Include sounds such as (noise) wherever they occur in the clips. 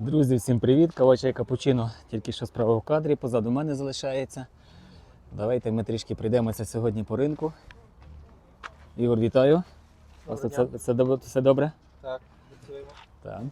Друзі, всім привіт! Кава чай капучино тільки що справа в кадрі, позаду мене залишається. Давайте ми трішки прийдемося сьогодні по ринку. Ігор, вітаю. Все, все, добре- все добре? Так, працюємо. Так.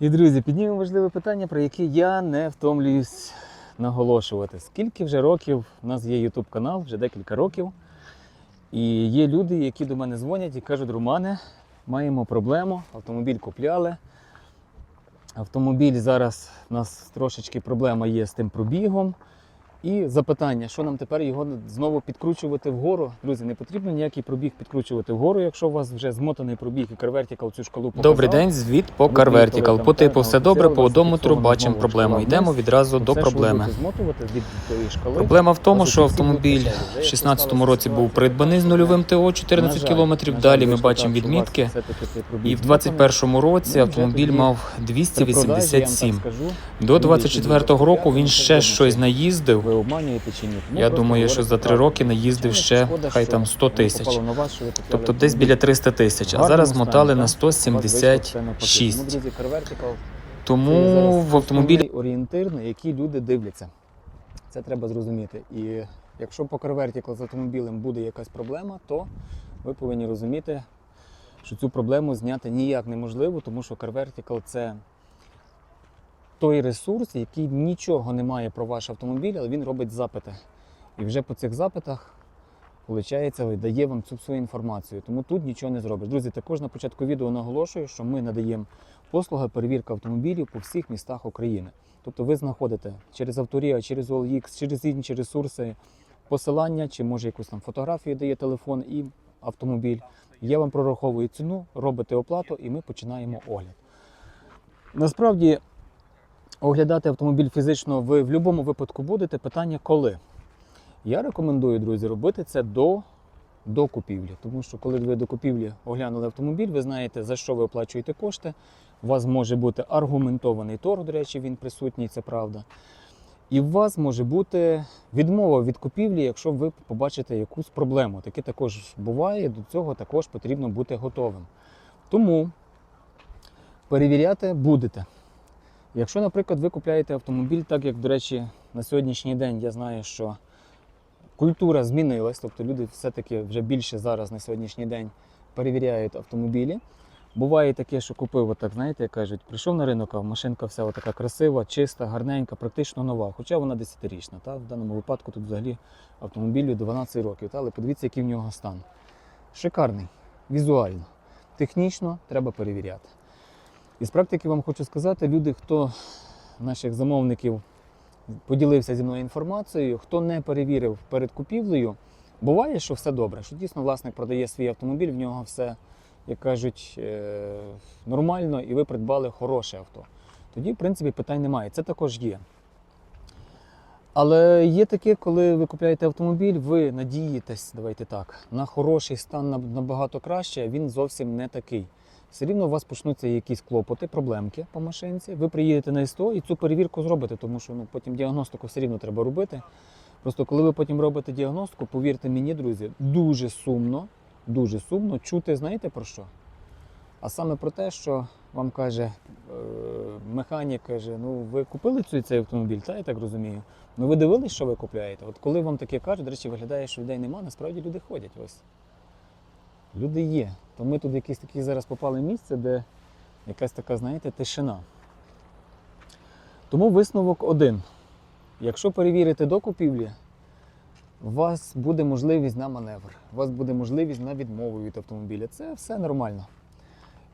І, друзі, піднімемо важливе питання, про яке я не втомлююсь наголошувати. Скільки вже років у нас є YouTube канал, вже декілька років. І є люди, які до мене дзвонять і кажуть, Романе, маємо проблему, автомобіль купляли. Автомобіль зараз у нас трошечки проблема є з тим пробігом. І запитання, що нам тепер його знову підкручувати вгору. Друзі, не потрібно ніякий пробіг підкручувати вгору, якщо у вас вже змотаний пробіг і CarVertical цю шкалу показав. Добрий день, звіт по приїхали По типу все добре, по одометру бачимо проблему. Йдемо відразу до проблеми. Проблема в тому, що автомобіль в писати. 16 році був придбаний з нульовим ТО 14 На жаль, км. Далі ми бачимо відмітки. І в змотаний. 21 році Ну, автомобіль мав При продажі, я 287. скажу, До люди, які 24-го року він ще щось наїздив. Обманюєте чи ні. Тому Я думаю, що за 3 правду. роки наїздив Звичайно, ще шкода, хай там 100 тисяч. Тобто десь біля 300 тисяч. А зараз мотали на У вас вийшло все навпаки. 176. Тому, в автомобілі орієнтир, на який люди дивляться. Це треба зрозуміти. І якщо по CarVertical з автомобілем буде якась проблема, то ви повинні розуміти, що цю проблему зняти ніяк неможливо, тому що CarVertical це той ресурс, який нічого не має про ваш автомобіль, але він робить запити. І вже по цих запитах, виходить, дає вам цю всю інформацію. Тому тут нічого не зробиш. Друзі, також на початку відео наголошую, що ми надаємо послуга перевірка автомобілів по всіх містах України. Тобто ви знаходите через Авторія, через OLX, через інші ресурси посилання, чи може якусь там фотографію дає телефон і автомобіль. Я вам прораховую ціну, робите оплату і ми починаємо огляд. Насправді, оглядати автомобіль фізично ви в будь-якому випадку будете. Питання коли. Я рекомендую, друзі, робити це до, до купівлі. Тому що коли ви до купівлі оглянули автомобіль, ви знаєте, за що ви оплачуєте кошти. У вас може бути аргументований торг, до речі, він присутній, це правда. І у вас може бути відмова від купівлі, якщо ви побачите якусь проблему. Таке також буває, до цього також потрібно бути готовим. Тому перевіряти будете. Якщо, наприклад, ви купляєте автомобіль, так як, до речі, на сьогоднішній день я знаю, що культура змінилась, тобто люди все-таки вже більше зараз на сьогоднішній день перевіряють автомобілі. Буває таке, що купив, отак, знаєте, як кажуть, прийшов на ринок, а машинка вся така красива, чиста, гарненька, практично нова, хоча вона 10-річна. Та? В даному випадку тут взагалі автомобілю 12 років, та? але подивіться, який в нього стан. Шикарний, візуально. Технічно треба перевіряти. І з практики вам хочу сказати, люди, хто наших замовників поділився зі мною інформацією, хто не перевірив перед купівлею, буває, що все добре, що дійсно власник продає свій автомобіль, в нього все, як кажуть, е, нормально, і ви придбали хороше авто. Тоді, в принципі, питань немає. Це також є. Але є таке, коли ви купуєте автомобіль, ви надієтесь, давайте так, на хороший стан набагато краще, а він зовсім не такий. Все рівно у вас почнуться якісь клопоти, проблемки по машинці. Ви приїдете на СТО і цю перевірку зробите, тому що ну, потім діагностику все рівно треба робити. Просто коли ви потім робите діагностику, повірте мені, друзі, дуже сумно, дуже сумно чути, знаєте про що? А саме про те, що вам каже е, механік, каже, ну ви купили цей, цей автомобіль, та я так розумію. Ну ви дивились, що ви купляєте? От коли вам таке кажуть, до речі, виглядає, що людей нема, насправді люди ходять. Ось. Люди є. То ми тут якісь такі зараз попали місце, де якась така, знаєте, тишина. Тому висновок один. Якщо перевірити до купівлі, у вас буде можливість на маневр, у вас буде можливість на відмову від автомобіля. Це все нормально.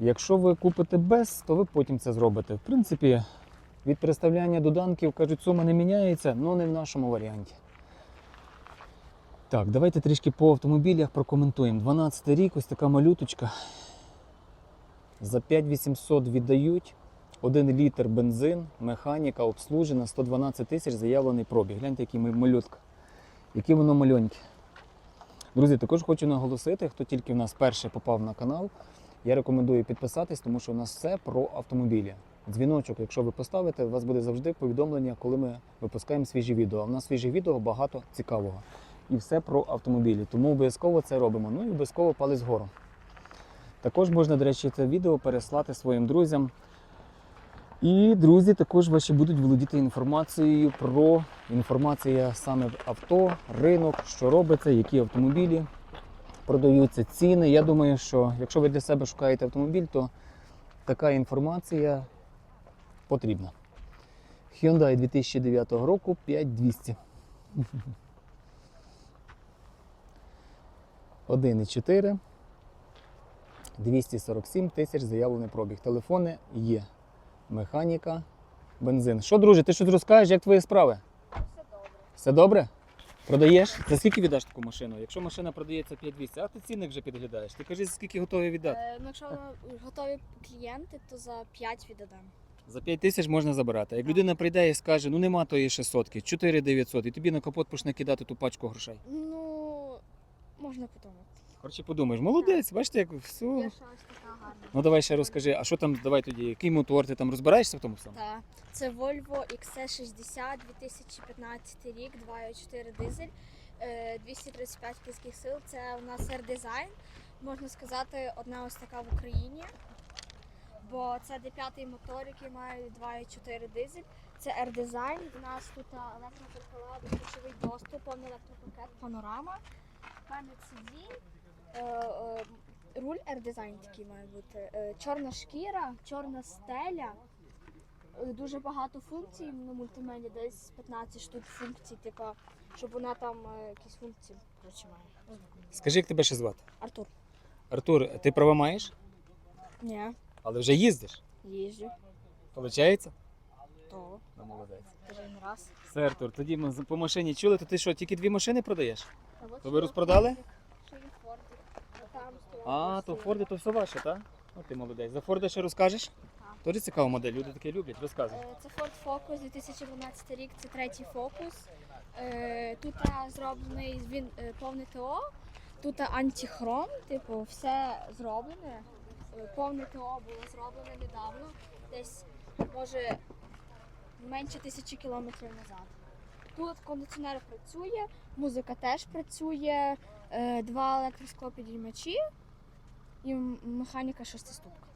Якщо ви купите без, то ви потім це зробите. В принципі, від переставляння доданків, кажуть, сума не міняється, але не в нашому варіанті. Так, давайте трішки по автомобілях прокоментуємо. 12 рік, ось така малюточка. За 5800 віддають. 1 літр бензин, механіка обслужена, 112 тисяч заявлений пробіг. Гляньте, який малютка. Яке воно маленьке. Друзі, також хочу наголосити, хто тільки в нас перше попав на канал, я рекомендую підписатись, тому що у нас все про автомобілі. Дзвіночок, якщо ви поставите, у вас буде завжди повідомлення, коли ми випускаємо свіжі відео. А в нас свіжих відео багато цікавого. І все про автомобілі. Тому обов'язково це робимо. Ну і обов'язково палець вгору. Також можна, до речі, це відео переслати своїм друзям. І друзі також ваші будуть володіти інформацією про інформація саме авто, ринок, що робиться, які автомобілі продаються, ціни. Я думаю, що якщо ви для себе шукаєте автомобіль, то така інформація потрібна. Hyundai 2009 року 5200. 1,4. 247 тисяч заявлений пробіг. Телефони є. Механіка, бензин. Що, друже, ти щось розкажеш, як твої справи? Все добре. Все добре? Продаєш? За скільки віддаш таку машину? Якщо машина продається 5200, а ти цінник вже підглядаєш. Ти кажи, за скільки готовий віддати? Е, ну, якщо готові клієнти, то за 5 віддадемо. За 5 тисяч можна забирати. Як людина прийде і скаже, ну нема тої 600, 4900, і тобі на капот почне кидати ту пачку грошей. Можна подумати. Коротше, подумаєш, молодець, бачите, як все. Я щось така гарна. Ну давай ще розкажи, а що там, давай тоді, який мотор, ти там розбираєшся в тому всьому? Так. Це Volvo XC60 2015 рік, 2.4 дизель, е, 235 кінських сил. Це у нас R-Design. Можна сказати, одна ось така в Україні. Бо це D5 мотор, який має 2.4 дизель. Це R-Design. У нас тут електрокерпала, безключовий доступ, повний електропакет, панорама, пам'ять сидінь. Е, е, Руль R-Design такий має бути. Е, Чорна шкіра, чорна стеля. Дуже багато функцій на мультимеді, десь 15 штук функцій, типу, щоб вона там якісь функції коротше, має. Скажи, як тебе ще звати? Артур. Артур, ти права маєш, Ні, але вже їздиш. їжджу. Получається? То, Ну, молодець. вже раз. Все, Артур, тоді ми по машині чули, то ти що, тільки дві машини продаєш? А То ви розпродали? А то. Форди то все ваше, так? О, ти молодець. За Форда ще розкажеш? Так. Цікава модель, люди таке люблять, розказуй. Е, Це Ford Focus 2012 рік, це третій фокус. Е, Тут зроблений він е, повне ТО, тут антихром, типу, все зроблене. Е, Повне ТО було зроблене недавно, десь може менше тисячі кілометрів назад. Тут кондиціонер працює, музика теж працює, е, два електросклопідіймачі і механіка шестиступка.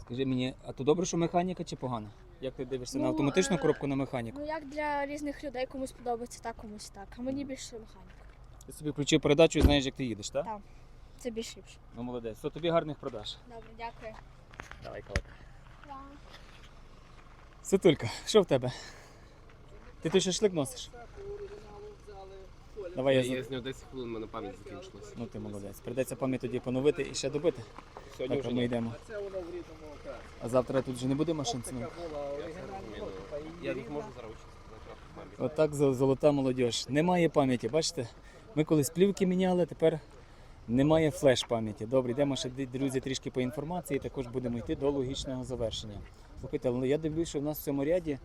Скажи мені, а то добре, що механіка чи погано? Як ти дивишся на Ну, автоматичну е, коробку на механіку? Ну як для різних людей комусь подобається так, комусь так. А мені більше механіка. Ти собі включив передачу і знаєш, як ти їдеш, так? Так. Це більш ліпше. Ну молодець. То тобі гарних продаж. Добре, дякую. Давай, колек. Сутулька, що в тебе? Ти той шашлик носиш? Давай я, Я, я зняв 10 хвилин, в мене пам'ять закінчилася. Ну ти молодець. Придеться пам'ять тоді поновити і ще добити. Сьогодні Так, а вже ми йдемо. А завтра тут вже не буде машин ціни? Я їх можу зараз учитися. пам'ять. Отак зо- золота молодіж. Немає пам'яті, бачите? Ми колись плівки міняли, тепер немає флеш пам'яті. Добре, йдемо ще друзі трішки по інформації, також будемо йти до логічного завершення. Слухайте, але я дивлюся, що в нас в цьому ряді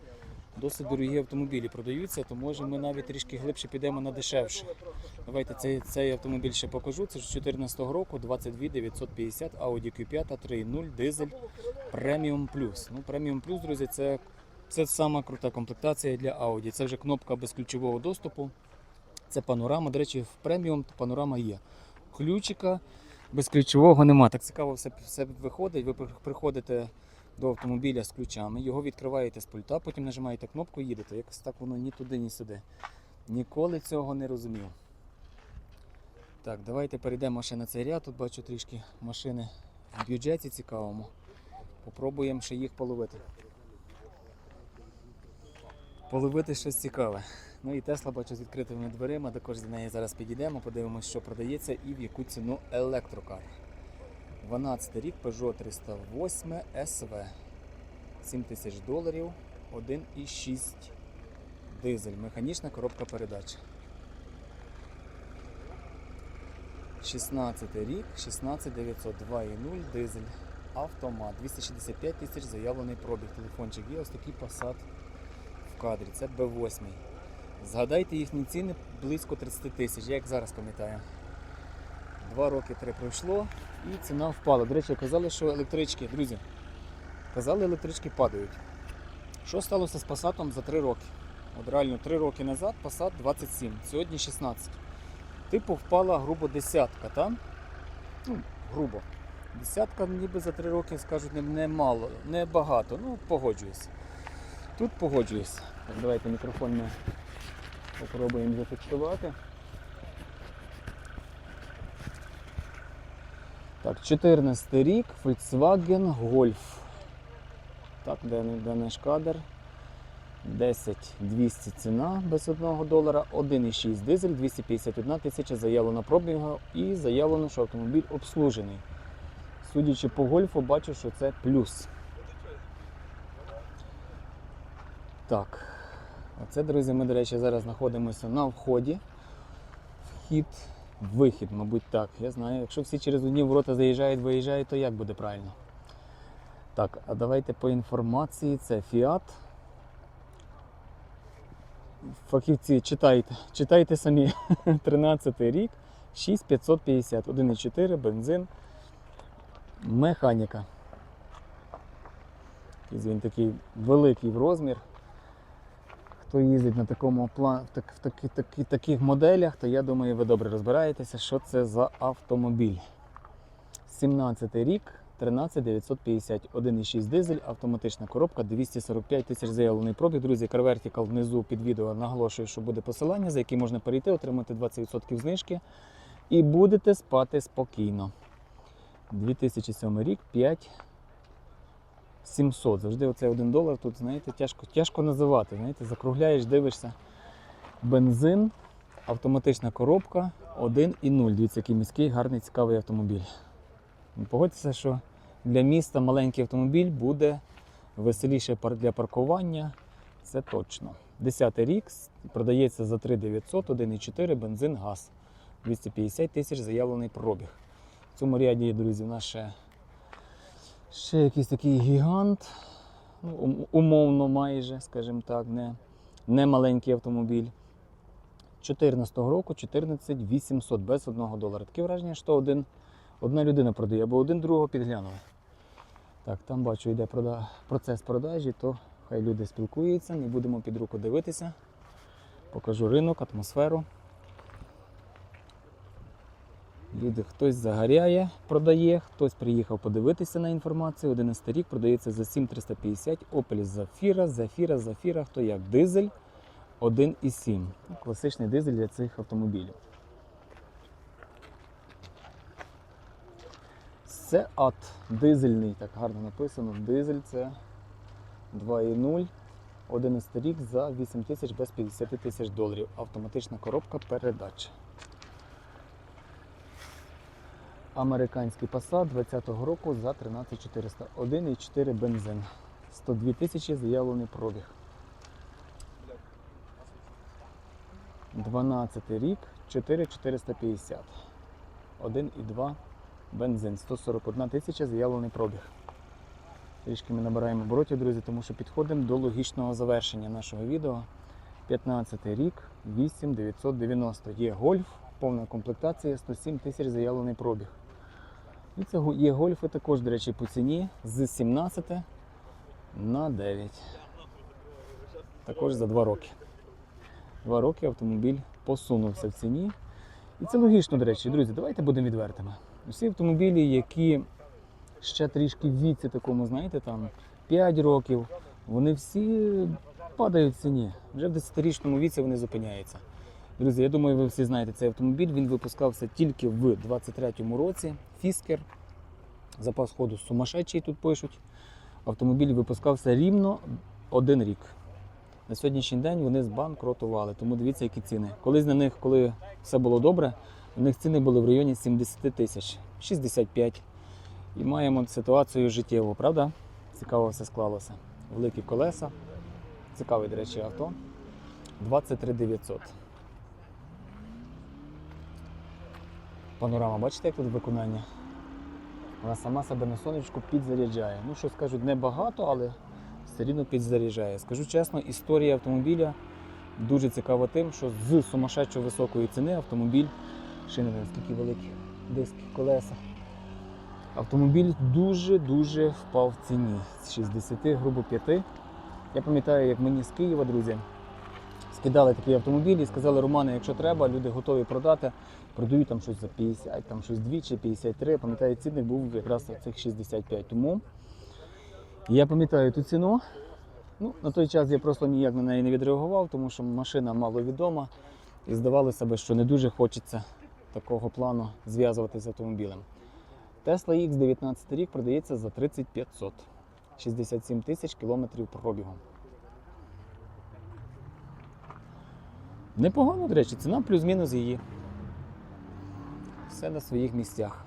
досить дорогі автомобілі продаються, то може ми навіть трішки глибше підемо на дешевше. Давайте цей, цей автомобіль ще покажу. Це ж 14 року, 22 950, Audi Q5 3.0, дизель Premium Plus. Ну, Premium Plus, друзі, це це сама крута комплектація для Audi. Це вже кнопка безключового доступу. Це панорама. До речі, в преміум панорама є. Ключика безключового нема. Так цікаво все, все виходить. Ви приходите до автомобіля з ключами, його відкриваєте з пульта, потім нажимаєте кнопку і їдете. Якось так воно ні туди, ні сюди. Ніколи цього не розумів. Так, давайте перейдемо ще на цей ряд. Тут бачу трішки машини в бюджеті цікавому. Попробуємо ще їх половити. Половити щось цікаве. Ну і Тесла бачу з відкритими дверима, також до неї зараз підійдемо, подивимося, що продається і в яку ціну електрокар. 12 рік Peugeot 308 SV. 7 тисяч доларів, 1,6 дизель, механічна коробка передач. 16 рік, 16900, 2,0 дизель, автомат, 265 тисяч заявлений пробіг. Телефончик є ось такий Passat в кадрі. Це B8. Згадайте їхні ціни близько 30 тисяч, я як зараз пам'ятаю. Два роки три пройшло і ціна впала. До речі, казали, що електрички, друзі, казали, електрички падають. Що сталося з Passat за 3 роки? От реально 3 роки назад Passat 27, сьогодні 16. Типу впала грубо десятка, так? Ну, грубо. Десятка ніби за три роки скажуть не, не мало, не багато. Ну, погоджуюсь. Тут погоджуюсь. Так, давайте мікрофон ми попробуємо зафіксувати. Так, 14 рік, Volkswagen Golf. Так, де, де наш кадр? 10 200 ціна без 1 долара, 1,6 дизель, 251 тисяча заявлено пробігу і заявлено, що автомобіль обслужений. Судячи по гольфу, бачу, що це плюс. Так. Оце, друзі, ми, до речі, зараз знаходимося на вході. Вхід, вихід, мабуть, так. Я знаю, якщо всі через одні ворота заїжджають, виїжджають, то як буде правильно? Так, а давайте по інформації. Це Fiat. Фахівці, читайте, читайте самі. (laughs) 13 рік, 6550, 1,4, бензин, механіка. Він такий великий в розмір. Хто їздить на такому план, в, так, в таки, таки, таких моделях, то я думаю, ви добре розбираєтеся, що це за автомобіль. 17 рік, 13950, 1,6 дизель, автоматична коробка, 245 тисяч заявлений пробіг. Друзі, Car Vertical внизу під відео наголошую, що буде посилання, за яке можна перейти, отримати 20% знижки. І будете спати спокійно. 2007 рік, 5 700. Завжди оцей 1 долар тут, знаєте, тяжко, тяжко називати. Знаєте, закругляєш, дивишся. Бензин, автоматична коробка 1,0. Дивіться, який міський, гарний, цікавий автомобіль. Ну, Погодьтеся, що для міста маленький автомобіль буде веселіше для паркування. Це точно. 10 рік продається за 3900, 1,4 бензин, газ. 250 тисяч заявлений пробіг. В цьому ряді, друзі, нас ще, якийсь такий гігант. Ну, умовно майже, скажімо так, не, не маленький автомобіль. 14 року 14 800 без 1 долара. Таке враження, що один, одна людина продає, або один другого підглянув. Так, там бачу, йде процес продажі, то хай люди спілкуються, не будемо під руку дивитися. Покажу ринок, атмосферу. Люди, хтось загоряє, продає, хтось приїхав подивитися на інформацію. 11 рік продається за 7350 Opel Zafira, Zafira, Zafira, хто як дизель 1,7. Ну, Класичний дизель для цих автомобілів. Seat дизельний, так гарно написано. Дизель це 2,0. 11 рік за 8 тисяч без 50 тисяч доларів. Автоматична коробка передач. Американський Passat 20-го року за 13400. 1,4 бензин. 102 тисячі заявлений пробіг. 12 рік 4450. 1,2 бензин. 141 тисяча заявлений пробіг. Трішки ми набираємо оборотів, друзі, тому що підходимо до логічного завершення нашого відео. 15 рік, 8990. Є гольф, повна комплектація, 107 тисяч заявлений пробіг. І це є гольфи також, до речі, по ціні з 17 на 9. Також за 2 роки. Два роки автомобіль посунувся в ціні. І це логічно, до речі, друзі, давайте будемо відвертими. Усі автомобілі, які ще трішки в віці такому, знаєте, там 5 років, вони всі падають в ціні. Вже в 10-річному віці вони зупиняються. Друзі, я думаю, ви всі знаєте цей автомобіль. Він випускався тільки в 23-му році. Фіскер. Запас ходу сумасшедший тут пишуть. Автомобіль випускався рівно один рік. На сьогоднішній день вони збанкротували, тому дивіться, які ціни. Колись на них, коли все було добре, у них ціни були в районі 70 тисяч, 65. І маємо ситуацію життєву, правда? Цікаво все склалося. Великі колеса. Цікаве, до речі, авто. 23 900. Панорама, бачите, як тут виконання? Вона сама себе на сонечку підзаряджає. Ну, що скажуть, небагато, але все рівно підзаряджає. Скажу чесно, історія автомобіля дуже цікава тим, що з сумасшедшо високої ціни автомобіль, шини наскільки великі диски, колеса. Автомобіль дуже-дуже впав в ціні. З 60, грубо 5. Я пам'ятаю, як мені з Києва, друзі, кидали такий автомобіль і сказали, Романе, якщо треба, люди готові продати. Продають там щось за 50, там щось двічі, 53. Пам'ятаю, цінник був якраз цих 65. Тому я пам'ятаю ту ціну. Ну, на той час я просто ніяк на неї не відреагував, тому що машина маловідома і здавалося б, що не дуже хочеться такого плану зв'язувати з автомобілем. Tesla X 19 рік продається за 3500. 67 тисяч кілометрів пробігу. Непогано, до речі, ціна плюс-мінус її. Все на своїх місцях.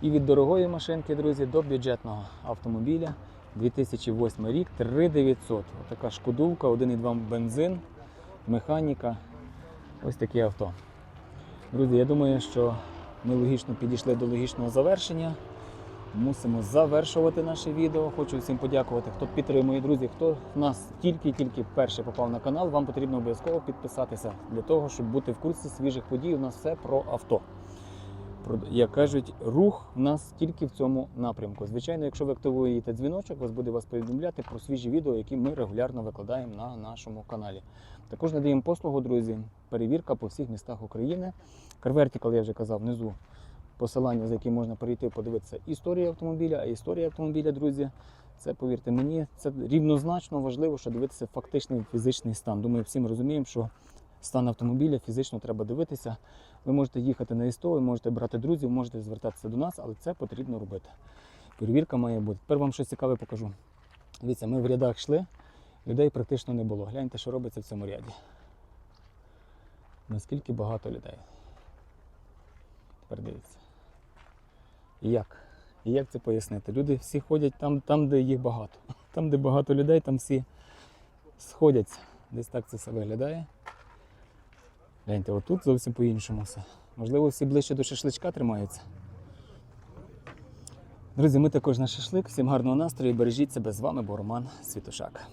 І від дорогої машинки, друзі, до бюджетного автомобіля 2008 рік 3900. Така шкодувка, 1,2 бензин, механіка. Ось таке авто. Друзі, я думаю, що ми логічно підійшли до логічного завершення. Мусимо завершувати наше відео. Хочу всім подякувати, хто підтримує, друзі. Хто нас тільки-тільки перший попав на канал, вам потрібно обов'язково підписатися для того, щоб бути в курсі свіжих подій. У нас все про авто. Як кажуть, рух у нас тільки в цьому напрямку. Звичайно, якщо ви активуєте дзвіночок, вас буде вас повідомляти про свіжі відео, які ми регулярно викладаємо на нашому каналі. Також надаємо послугу, друзі, перевірка по всіх містах України. CarVertical, я вже казав, внизу посилання, за яким можна перейти, подивитися історію автомобіля. А історія автомобіля, друзі, це, повірте мені, це рівнозначно важливо, що дивитися фактичний фізичний стан. Думаю, всім розуміємо, що стан автомобіля фізично треба дивитися. Ви можете їхати на СТО, ви можете брати друзів, можете звертатися до нас, але це потрібно робити. Перевірка має бути. Тепер вам щось цікаве покажу. Дивіться, ми в рядах йшли, людей практично не було. Гляньте, що робиться в цьому ряді. Наскільки багато людей. Тепер дивіться. Як? Як це пояснити? Люди всі ходять там, там, де їх багато. (laughs) Там, де багато людей, там всі сходяться. Десь так це все виглядає. Гляньте, отут зовсім по-іншому все. Можливо, всі ближче до шашличка тримаються. Друзі, ми також на шашлик. Всім гарного настрою. Бережіть себе з вами, бо Роман Світошак.